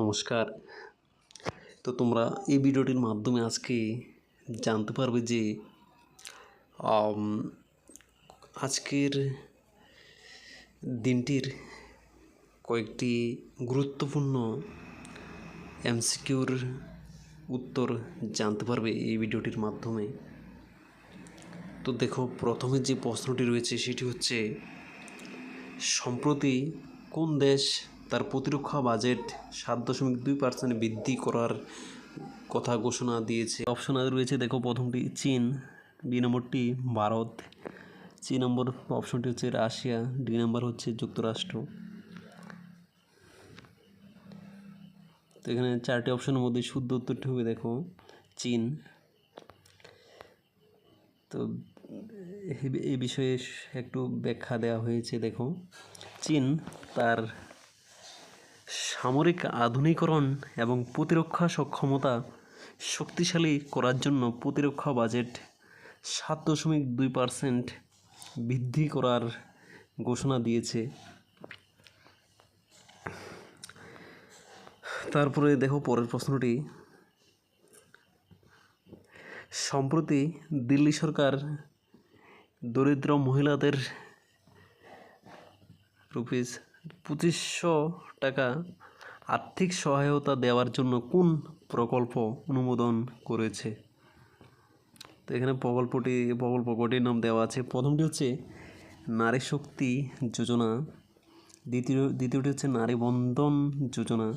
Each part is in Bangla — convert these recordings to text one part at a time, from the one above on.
নমস্কার। তো তোমরা এই ভিডিওটির মাধ্যমে আজকে জানতে পারবে যে আজকের দিনটির কয়েকটি গুরুত্বপূর্ণ এমসিকিউর উত্তর জানতে পারবে এই ভিডিওটির মাধ্যমে। তো দেখো, প্রথমে যে প্রশ্নটি রয়েছে সেটি হচ্ছে, সম্প্রতি কোন দেশ তার প্রতিরক্ষা বাজেট সাত দশমিক দুই পার্সেন্ট বৃদ্ধি করার কথা ঘোষণা দিয়েছে। অপশন রয়েছে, দেখো প্রথমটি, চীন দুই নম্বরটি ভারত সি নম্বর অপশনটি হচ্ছে রাশিয়া ডি নম্বর হচ্ছে যুক্তরাষ্ট্র। তো এখানে চারটি অপশনের মধ্যে শুদ্ধ উত্তরটি হবে, দেখো, চীন। তো এই বিষয়ে একটু ব্যাখ্যা দেওয়া হয়েছে, দেখো, চীন তার সামরিক আধুনিকরণ এবং প্রতিরক্ষা সক্ষমতা শক্তিশালী করার জন্য প্রতিরক্ষা বাজেট সাত দশমিক দুই পার্সেন্ট বৃদ্ধি করার ঘোষণা দিয়েছে। তারপরে দেখো পরের প্রশ্নটি। সম্প্রতি দিল্লি সরকার দরিদ্র মহিলাদের রুপিস পঁচিশশো টাকা আর্থিক সহায়তা দেওয়ার জন্য কোন প্রকল্প অনুমোদন করেছে? তো এখানে প্রকল্পটি প্রকল্প কটির নাম দেওয়া আছে। প্রথমটি হচ্ছে নারী শক্তি যোজনা। দ্বিতীয়, দ্বিতীয়টি হচ্ছে নারী বন্ধন যোজনা।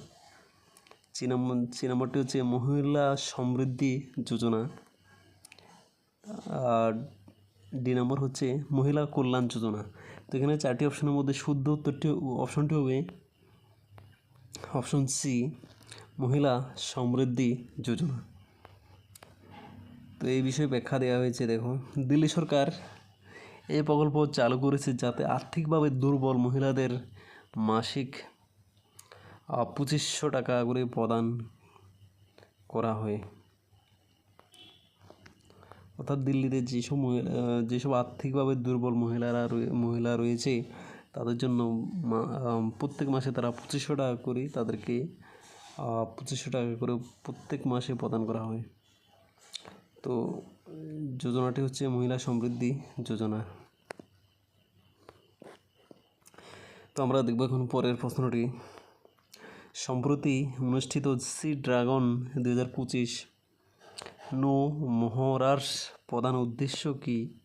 চি নম্বর চি হচ্ছে মহিলা সমৃদ্ধি যোজনা। আর ডি নম্বর হচ্ছে মহিলা কল্যাণ যোজনা। তো এখানে চারটি অপশনের মধ্যে শুদ্ধ উত্তরটি অপশনটি হবে অপশন সি, মহিলা সমৃদ্ধি যোজনা। তো এই বিষয়ে ব্যাখ্যা দেওয়া হয়েছে, দেখো। দিল্লি সরকার এই প্রকল্প চালু করেছে যাতে আর্থিকভাবে দুর্বল মহিলাদের মাসিক পঁচিশশো টাকা করে প্রদান করা হয়। অর্থাৎ দিল্লিতে যেসব মহিলা যেসব আর্থিকভাবে দুর্বল মহিলারা মহিলা রয়েছে, তাদের জন্য প্রত্যেক মাসে তারা পঁচিশশো টাকা করে তাদেরকে পঁচিশশো টাকা করে প্রত্যেক মাসে প্রদান করা হয়। তো, যোজনাটি হচ্ছে মহিলা সমৃদ্ধি যোজনা। তো আমরা দেখব এখন পরের প্রশ্নটি। সম্প্রতি অনুষ্ঠিত সি ড্রাগন দু হাজার পঁচিশ নো মহড়ার প্রধান উদ্দেশ্য কি?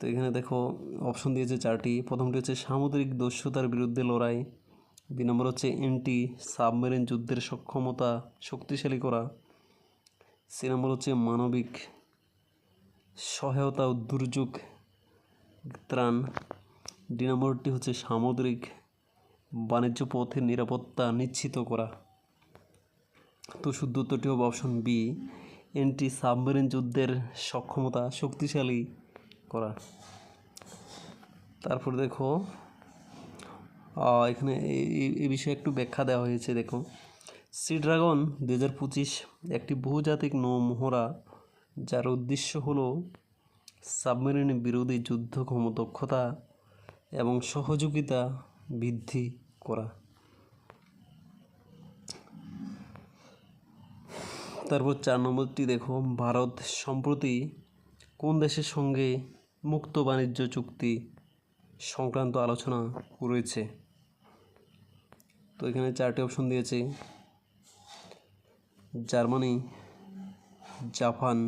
তো এখানে দেখো অপশন দিয়েছে চারটি। প্রথমটি হচ্ছে সামুদ্রিক দস্যুতার বিরুদ্ধে লড়াই। দুই নম্বর হচ্ছে এন্টি সাবমেরিন যুদ্ধের সক্ষমতা শক্তিশালী করা। সি নম্বর হচ্ছে মানবিক সহায়তা ও দুর্যোগ ত্রাণ। ডি নম্বরটি হচ্ছে সামুদ্রিক বাণিজ্য পথের নিরাপত্তা নিশ্চিত করা। তো শুদ্ধ উত্তরটি হবে অপশন বি এন্টি সাবমেরিন যুদ্ধের সক্ষমতা শক্তিশালী করা। তারপর দেখো এখানে এই বিষয়ে একটু ব্যাখ্যা দেওয়া হয়েছে, দেখো। সি ড্রাগন দু হাজার পঁচিশ একটি বহুজাতিক নৌ মহড়া যার উদ্দেশ্য হলো সাবমেরিন বিরোধী যুদ্ধ ক্ষম- দক্ষতা এবং সহযোগিতা বৃদ্ধি করা। তারপর চার নম্বরটি দেখো ভারত সম্প্রতি কোন দেশের সঙ্গে মুক্ত বাণিজ্য চুক্তি সংক্রান্ত আলোচনা করেছে? তো এখানে চারটি অপশন দিয়েছে। জার্মানি, জাপান,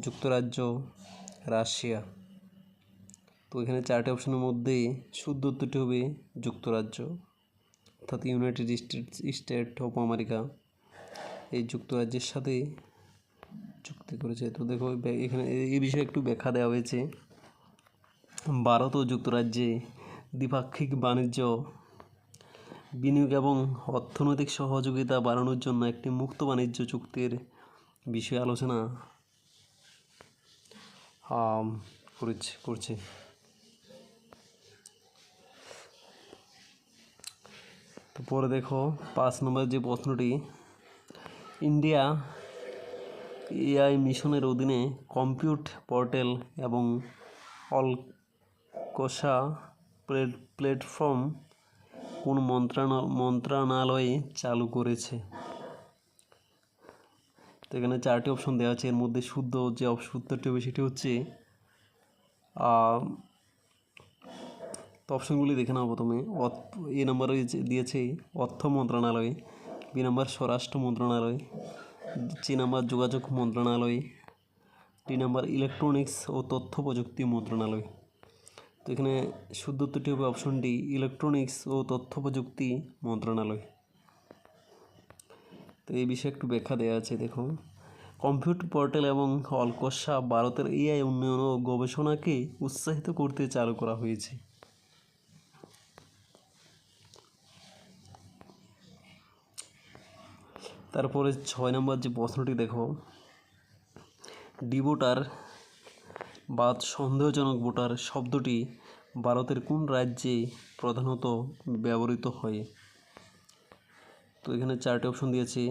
যুক্তরাজ্য, রাশিয়া। তো এখানে চারটি অপশনের মধ্যে শুদ্ধ উত্তরটি হবে যুক্তরাজ্য, অর্থাৎ united state state of America এই যুক্তরাজ্যের সাথে চুক্তি করেছে। তো দেখো এখানে এই- বিষয়ে একটু ব্যাখ্যা দেওয়া হয়েছে। ভারত ও যুক্তরাজ্যে দ্বিপাক্ষিক বাণিজ্য, বিনিয়োগ এবং অর্থনৈতিক সহযোগিতা বাড়ানোর জন্য একটি মুক্ত বাণিজ্য চুক্তির বিষয়ে আলোচনা করেছে, করছে। পরে দেখো, পাঁচ নম্বর যে প্রশ্নটি ইন্ডিয়া এআই মিশনের অধীনে কম্পিউট পোর্টাল এবং অল কোষা প্লেটফর্ম কোন মন্ত্রণা, মন্ত্রণালয়ে চালু করেছে? তো এখানে চারটি অপশন দেওয়া আছে। এর মধ্যে শুদ্ধ যে উত্তরটি হবে সেটি হচ্ছে তো অপশনগুলি দেখে নাও প্রথমে। এ নাম্বারে দিয়েছে, অর্থ মন্ত্রণালয়। বি নম্বর স্বরাষ্ট্র মন্ত্রণালয় সি নাম্বার যোগাযোগ মন্ত্রণালয় ডি নাম্বার ইলেকট্রনিক্স ও তথ্য প্রযুক্তি মন্ত্রণালয়। তো এখানে শুদ্ধ উত্তরটি হবে অপশন ডি ইলেকট্রনিক্স ও তথ্য প্রযুক্তি মন্ত্রণালয়। তো এই বিষয়ে একটু ব্যাখ্যা দেওয়া আছে, দেখুন। কম্পিউটার পোর্টাল এবং অলকসা ভারতের এআই উন্নয়ন ও গবেষণাকে উৎসাহিত করতে চালু করা হয়েছে। তারপরে ছয় নম্বর যে প্রশ্নটি দেখো ডিভোটার বা সন্দেহজনক ভোটার শব্দটি ভারতের কোন রাজ্যে প্রধানত ব্যবহৃত হয়? তো এখানে চারটি অপশন দিয়েছে।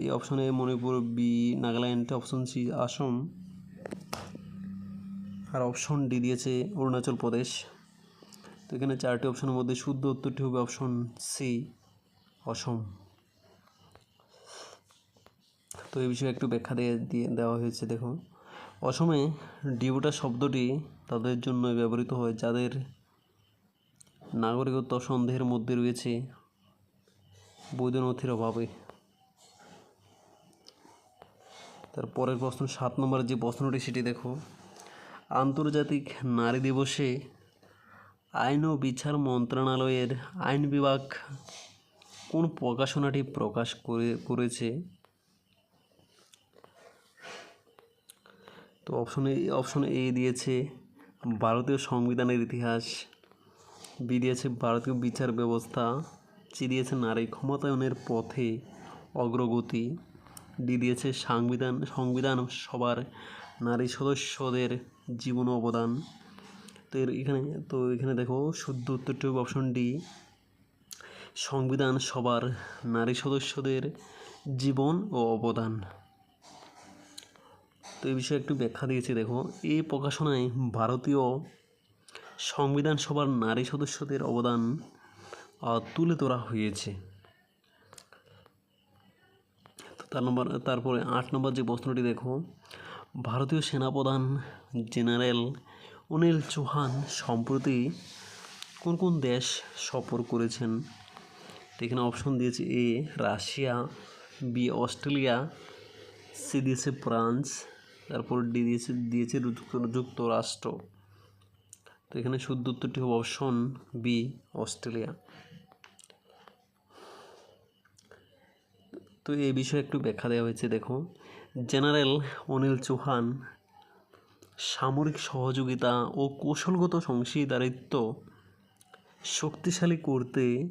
এই অপশনে Manipur B Nagaland option C Assam. আর অপশন ডি দিয়েছে অরুণাচল প্রদেশ। তো এখানে চারটি অপশনের মধ্যে শুদ্ধ উত্তরটি হবে অপশন সি অসম। তো এই বিষয়ে একটু ব্যাখ্যা দিয়ে দিয়ে দেওয়া হয়েছে, দেখুন। অসমে ডিভোটা শব্দটি তাদের জন্য ব্যবহৃত হয়, যাদের নাগরিকত্ব সন্দেহের মধ্যে রয়েছে বৈধ নথির অভাবে। তার পরের প্রশ্ন, সাত নম্বরের যে প্রশ্নটি, সেটি দেখো। আন্তর্জাতিক নারী দিবসে আইন ও বিচার মন্ত্রণালয়ের আইন বিভাগ কোন প্রকাশনাটি প্রকাশ করে, করেছে? তো অপশনে অপশন এ দিয়েছে ভারতীয় সংবিধানের ইতিহাস বি দিয়েছে ভারতীয় বিচার ব্যবস্থা সি দিয়েছে নারী ক্ষমতায়নের পথে অগ্রগতি ডি দিয়েছে সংবিধান সংবিধান সবার নারী সদস্যদের জীবন অবদান। তো এর এখানে, তো এখানে দেখো শুদ্ধ উত্তরটি হবে অপশন ডি সংবিধান সবার নারী সদস্যদের জীবন ও অবদান। তো এই বিষয়ে একটু ব্যাখ্যা দিয়েছি, দেখো। এই প্রকাশনায় ভারতীয় সংবিধান সভার নারী সদস্যদের অবদান তুলে ধরা হয়েছে। তার নম্বর, তারপরে আট নম্বর যে প্রশ্নটি, দেখো, ভারতীয় সেনাপ্রধান জেনারেল অনিল চৌহান সম্প্রতি কোন কোন দেশ সফর করেছেন? এখানে অপশন দিয়েছে A, Russia, B, Australia, C দিয়েছে ফ্রান্স তারপর ডি দিয়েছে দিয়েছে যুক্ত- যুক্তরাষ্ট্র তো এখানে শুদ্ধ উত্তরটি হবে অপশন বি অস্ট্রেলিয়া। তো এই বিষয়ে একটু ব্যাখ্যা দেওয়া হয়েছে, দেখো। জেনারেল অনিল চৌহান, সামরিক সহযোগিতা ও কৌশলগত অংশীদারিত্ব শক্তিশালী করতে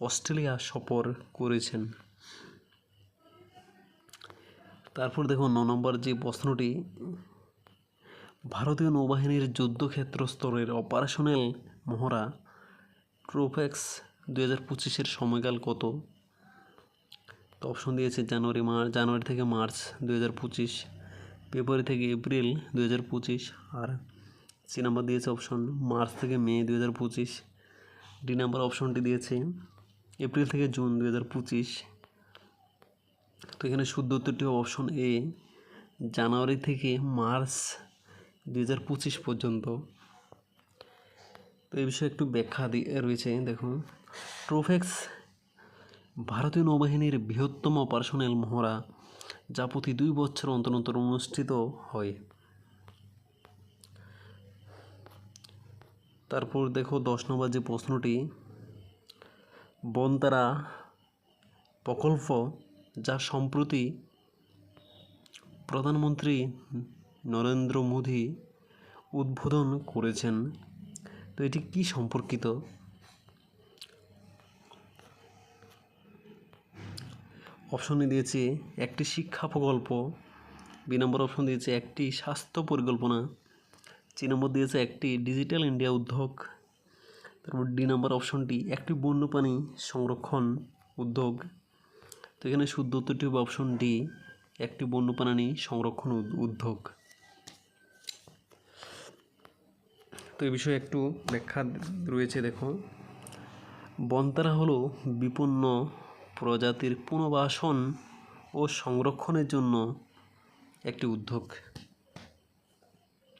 অস্ট্রেলিয়া সফর করেছেন। তারপর দেখুন ন নম্বর যে প্রশ্নটি, ভারতীয় নৌবাহিনীর যুদ্ধক্ষেত্র স্তরের অপারেশনাল মহড়া ট্রোফেক্স দু হাজার পঁচিশের সময়কাল কত? তো অপশন দিয়েছে জানুয়ারি মার্চ জানুয়ারি থেকে মার্চ দু হাজার পঁচিশ, ফেব্রুয়ারি থেকে এপ্রিল দু হাজার পঁচিশ, আর সি নাম্বার দিয়েছে অপশন মার্চ থেকে মে দু হাজার পঁচিশ। ডি নাম্বার অপশনটি দিয়েছে এপ্রিল থেকে জুন দু হাজার পঁচিশ। তো এখানে শুদ্ধ উত্তরটি অপশন এ জানুয়ারি থেকে মার্চ দুই হাজার পঁচিশ পর্যন্ত। তো এই বিষয়ে একটু ব্যাখ্যা রয়েছে, দেখুন। ট্রোফেক্স ভারতীয় নৌবাহিনীর বৃহত্তম অপারেশনাল মহড়া, যা প্রতি দুই বছর অন্তর অন্তর অনুষ্ঠিত হয়। তারপর দেখো দশ নম্বর যে প্রশ্নটি, বনতারা প্রকল্প যা সম্প্রতি প্রধানমন্ত্রী নরেন্দ্র মোদী উদ্বোধন করেছেন, তো এটি কি সম্পর্কিত? অপশনে দিয়েছে একটি শিক্ষা প্রকল্প, বি নম্বর অপশন দিয়েছে একটি স্বাস্থ্য পরিকল্পনা, সি নম্বর দিয়েছে একটি ডিজিটাল ইন্ডিয়া উদ্যোগ, তারপর ডি নম্বর অপশনটি একটি বন্যপ্রাণী সংরক্ষণ উদ্যোগ। তো এখানে শুদ্ধ উত্তরটি হবে অপশন ডি একটি বন্যপ্রাণী সংরক্ষণ উদ- উদ্যোগ। তো এ বিষয়ে একটু ব্যাখ্যা রয়েছে, দেখো। বনতারা হলো বিপন্ন প্রজাতির পুনর্বাসন ও সংরক্ষণের জন্য একটি উদ্যোগ।